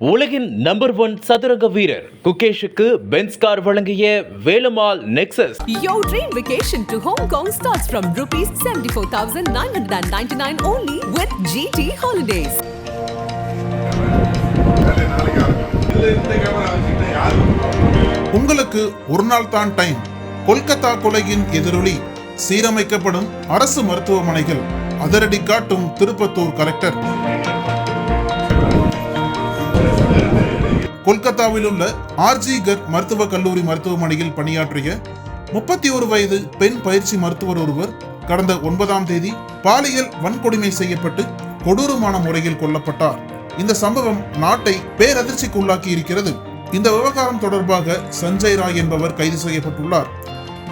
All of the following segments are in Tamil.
உலகின் நம்பர் ஒன் சதுரங்க வீரர் குகேஷுக்கு பென்ஸ் கார் வழங்கிய Velumal Nexus Your dream vacation to Hong Kong starts from rupees 74,999 only with GT Holidays. உங்களுக்கு ஒரு நாள் தான் டைம் கொல்கத்தா கொலையின் எதிரொலி சீரமைக்கப்படும் அரசு மருத்துவமனைகள். அதிரடி காட்டும் திருப்பத்தூர் கலெக்டர் கொல்கத்தாவில் உள்ள ஆர்ஜிகர் மருத்துவக் கல்லூரி மருத்துவமனையில் பணியாற்றிய முப்பத்தி ஒரு வயது பெண் பயிற்சி மருத்துவர் ஒருவர் கடந்த ஒன்பதாம் தேதி பாலியல் வன்கொடுமை செய்யப்பட்டு கொடூரமான முறையில் கொல்லப்பட்டார். இந்த சம்பவம் நாட்டை பேரதிர்ச்சிக்கு உள்ளாக்கி இருக்கிறது இந்த விவகாரம் தொடர்பாக சஞ்சய் ராய் என்பவர் கைது செய்யப்பட்டுள்ளார்.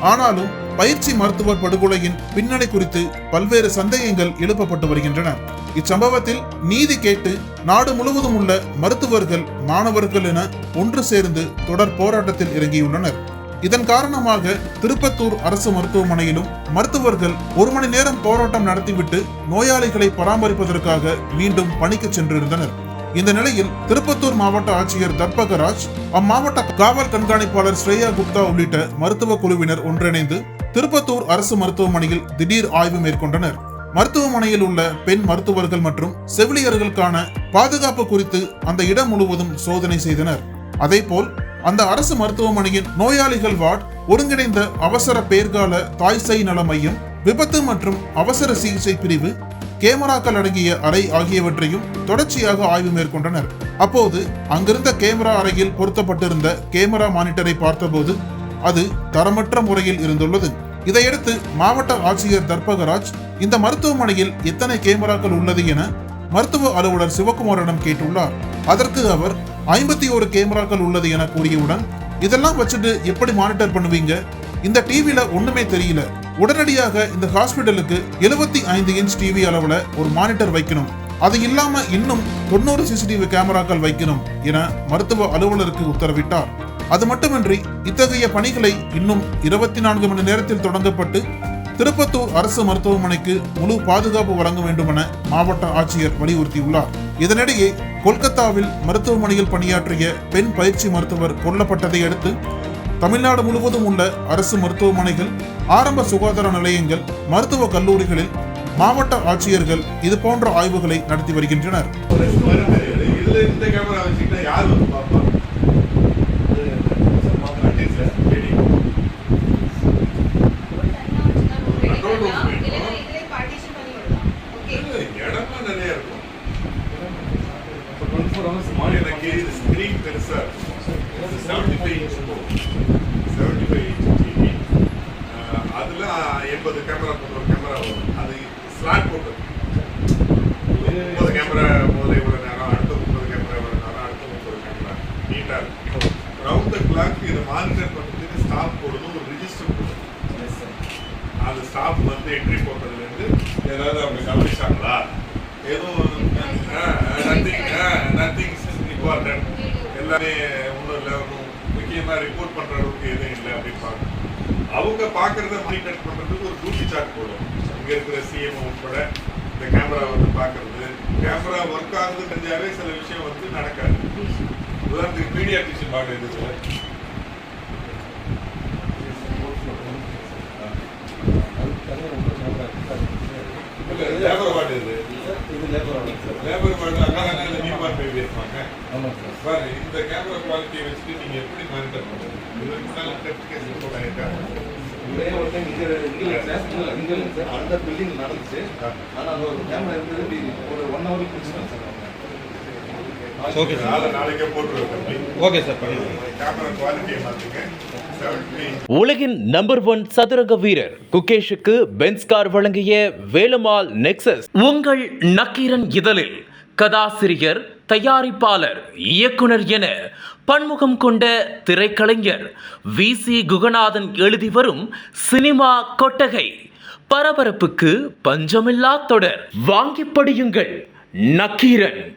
ஆனாலும் பயிற்சி மருத்துவர் படுகொலையின் பின்னணி குறித்து பல்வேறு சந்தேகங்கள் எழுப்பப்பட்டு வருகின்றன. இச்சம்பவத்தில் நீதி கேட்டு நாடு முழுவதும் உள்ள மருத்துவர்கள் மாணவர்கள் என ஒன்று சேர்ந்து தொடர் போராட்டத்தில் இறங்கியுள்ளனர். இதன் காரணமாக திருப்பத்தூர் அரசு மருத்துவமனையிலும் மருத்துவர்கள் ஒரு மணி நேரம் போராட்டம் நடத்திவிட்டு நோயாளிகளை பராமரிப்பதற்காக மீண்டும் பணிக்கு சென்றிருந்தனர். இந்த நிலையில் திருப்பத்தூர் மாவட்ட ஆட்சியர் தர்பகராஜ் அம்மாவட்ட காவல் கண்காணிப்பாளர் ஸ்ரேயா குப்தா உள்ளிட்ட மருத்துவ குழுவினர் ஒன்றிணைந்து திருப்பத்தூர் அரசு மருத்துவமனையில் திடீர் ஆய்வு மேற்கொண்டனர். மருத்துவமனையில் உள்ள பெண் மருத்துவர்கள் மற்றும் செவிலியர்களுக்கான பாதுகாப்பு குறித்து அந்த இடம் முழுவதும் சோதனை செய்தனர். அதேபோல் அந்த அரசு மருத்துவமனையின் நோயாளிகள் வார்டு ஒருங்கிணைந்த அவசர பேர்கால தாய்சை நல மையம் விபத்து மற்றும் அவசர சிகிச்சை பிரிவு கேமராக்கள் அடங்கிய அறை ஆகியவற்றையும் தொடர்ச்சியாக ஆய்வு மேற்கொண்டனர். அப்போது அங்கிருந்த கேமரா அறையில் பொருத்தப்பட்டிருந்த கேமரா மானிட்டரை பார்த்தபோது அது தரமற்ற முறையில் இருந்துள்ளது. இதையடுத்து மாவட்ட ஆட்சியர் தர்பகராஜ் இந்த மருத்துவமனையில் எத்தனை கேமராக்கள் உள்ளது என மருத்துவ அலுவலர் சிவகுமாரிடம் கேட்டுள்ளார். அதற்கு அவர் ஐம்பத்தி ஒரு கேமராக்கள் உள்ளது என கூறியவுடன் இதெல்லாம் வச்சுட்டு எப்படி மானிட்டர் பண்ணுவீங்க? இந்த டிவில ஒண்ணுமே தெரியல. உடனடியாக இந்த ஹாஸ்பிட்டலுக்கு எழுபத்தி ஐந்து இன்ச் டிவி அளவுல ஒரு மானிட்டர் வைக்கணும். அது இல்லாம இன்னும் தொண்ணூறு சிசிடிவி கேமராக்கள் வைக்கணும் என மருத்துவ அலுவலருக்கு உத்தரவிட்டார். அது மட்டுமின்றி இத்தகைய பணிகளை இன்னும் இருபத்தி நான்கு மணி நேரத்தில் தொடங்கப்பட்டு திருப்பத்தூர் அரசு மருத்துவமனைக்கு முழு பாதுகாப்பு வழங்க வேண்டும் என மாவட்ட ஆட்சியர் வலியுறுத்தியுள்ளார். இதனிடையே கொல்கத்தாவில் மருத்துவமனையில் பணியாற்றிய பெண் பயிற்சி மருத்துவர் கொல்லப்பட்டதை அடுத்து தமிழ்நாடு முழுவதும் உள்ள அரசு மருத்துவமனைகள் ஆரம்ப சுகாதார நிலையங்கள் மருத்துவ கல்லூரிகளில் மாவட்ட ஆட்சியர்கள் இது போன்ற ஆய்வுகளை நடத்தி வருகின்றனர் இதுல இந்த கேமரா வச்சுக்கிட்டா யார் வந்து பார்ப்பா இடமா நிறைய இருக்கும் எனக்கு பெருசா seventy five inch seventy five inch TV அதுல எண்பது கேமரா போட்டு ஒரு கேமரா வரும். அது ஸ்லாட் போட்டு முப்பது கேமரா முதல்ல இவ்வளவு நேரம்? அடுத்த முப்பது கேமரா இவ்வளவு நேரம்? அடுத்த முப்பது கேமரா நீட்டா இருக்கும் ரவுண்ட் த கிளாக் இதை மானிட்டர் பண்ணுறதுக்கு ஸ்டாஃப் போடுறது ஒரு ரிஜிஸ்டர் போடுது அந்த ஸ்டாஃப் வந்து என்ட்ரி போட்டதுல இருந்து ஏதாவது அவங்க கவனிச்சாங்களா? எதுவும் முக்கியமாக ரிப்போர்ட் பண்ணுற அளவுக்கு எதுவும் இல்லை அப்படின்னு பார்க்கணும். அவங்க பார்க்கறத மானிட்டர் பண்ணுறதுக்கு ஒரு டூட்டி சார்ட் போடும். இங்கே இருக்கிற சிஎம் உட்பட இந்த கேமரா வந்து பார்க்கறது. கேமரா ஒர்க் ஆகுது தெரிஞ்சாவே சில விஷயம் வந்து நடக்காது. உதாரணத்துக்கு மீடியாட்டிஷன் பார்க்குறது இதில் இல்லை லேபர் வார்டு இது. லேபர் வார்டு அங்கே நியூமான் பேபி இருப்பாங்க பாரு இந்த கேமரா குவாலிட்டியை வச்சுட்டு நீங்க எப்படி மானிட்டர் பண்ணுறது இதுக்கு முன்னால டெஸ்ட் கேஸ் போட்டாங்க ஒரே ஒரு டைம் இங்க இங்க இல்ல இங்க இல்ல சார். அந்த பில்டிங் நடந்துச்சு. ஆனா அது ஒரு கேமரா இருந்தது ஒரு ஒன் ஹவர் பிடிச்சிட்டாங்க சார். ஓகே நாளை நாளைக்கே போட்டுருவோம் தம்பி. ஓகே சார் கேமரா குவாலிட்டியை செவன்டி உலகின் நம்பர் ஒன் சதுரங்க வீரர் குகேஷுக்கு பென்ஸ் கார் வழங்கிய வேலுமால் நெக்சஸ் உங்கள் நக்கீரன் இதழில் கதாசிரியர் தயாரிப்பாளர் இயக்குனர் என பன்முகம் கொண்ட திரைக்கலைஞர் வி. சி. குகநாதன் எழுதி வரும் சினிமா கொட்டகை பரபரப்புக்கு பஞ்சமில்லா தொடர். வாங்கி படியுங்கள் நக்கீரன்.